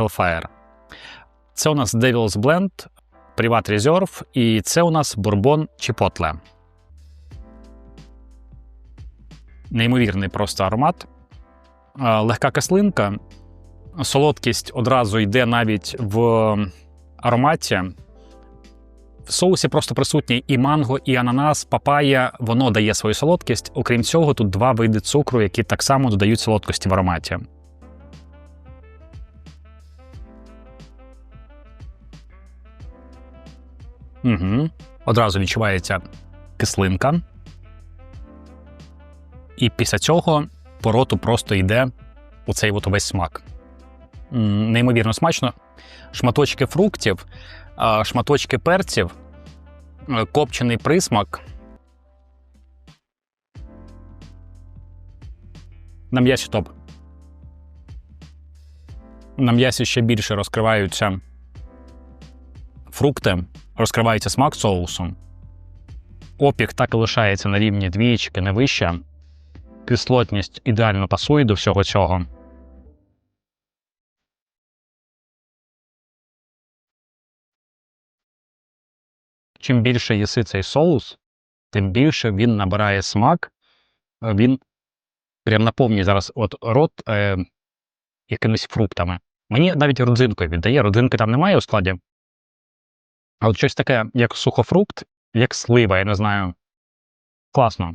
Hellfire. Це у нас Devil's Blend, Privat Reserve і це у нас Bourbon Chipotle. Неймовірний просто аромат. Е, Легка кислинка. Солодкість одразу йде навіть в ароматі. В соусі просто присутній і манго, і ананас, папая. Воно дає свою солодкість. Окрім цього, тут два види цукру, які так само додають солодкості в ароматі. Угу. Одразу відчувається кислинка. І після цього по роту просто йде оцей от увесь смак. Неймовірно смачно. Шматочки фруктів, шматочки перців, е, копчений присмак. На м'ясі топ. На м'ясі ще більше розкриваються фрукти, розкривається смак соусу. Опік так і лишається на рівні двічки, не вище. Кислотність ідеально пасує до всього цього. Чим більше їси цей соус, тим більше він набирає смак. Він прям наповнює зараз от рот е, якимись фруктами. Мені навіть родзинкою віддає. Родзинки там немає у складі. А от щось таке, як сухофрукт, як слива, я не знаю. Класно.